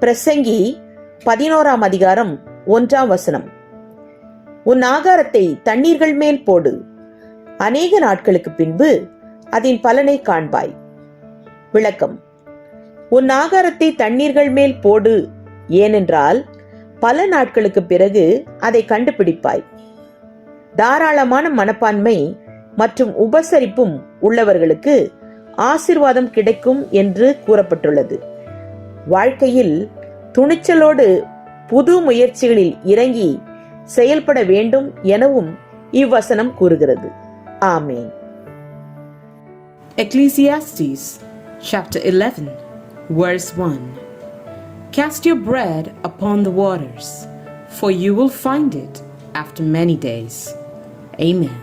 பிரசங்கி பதினோராம் அதிகாரம் ஒன்றாம் வசனம். உன் ஆகாரத்தை தண்ணீர்கள் மேல் போடு. அநேக நாட்களுக்கு பின்பு அதன் பலனை காண்பாய். விளக்கம். உன் ஆகாரத்தை தண்ணீர்கள் மேல் போடு. ஏனென்றால் பல நாட்களுக்கு பிறகு அதை கண்டுபிடிப்பாய். தாராளமான மனப்பான்மை மற்றும் உபசரிப்பும் உள்ளவர்களுக்கு ஆசிர்வாதம் கிடைக்கும் என்று கூறப்பட்டுள்ளது. வாழ்க்கையில் துணிச்சலோடு புது முயற்சிகளில் இறங்கி செயல்பட வேண்டும் எனவும் இவ்வசனம் கூறுகிறது ஆமேன் Ecclesiastes chapter 11, verse 1 Cast your bread upon the waters, for you will find it after many days. Amen.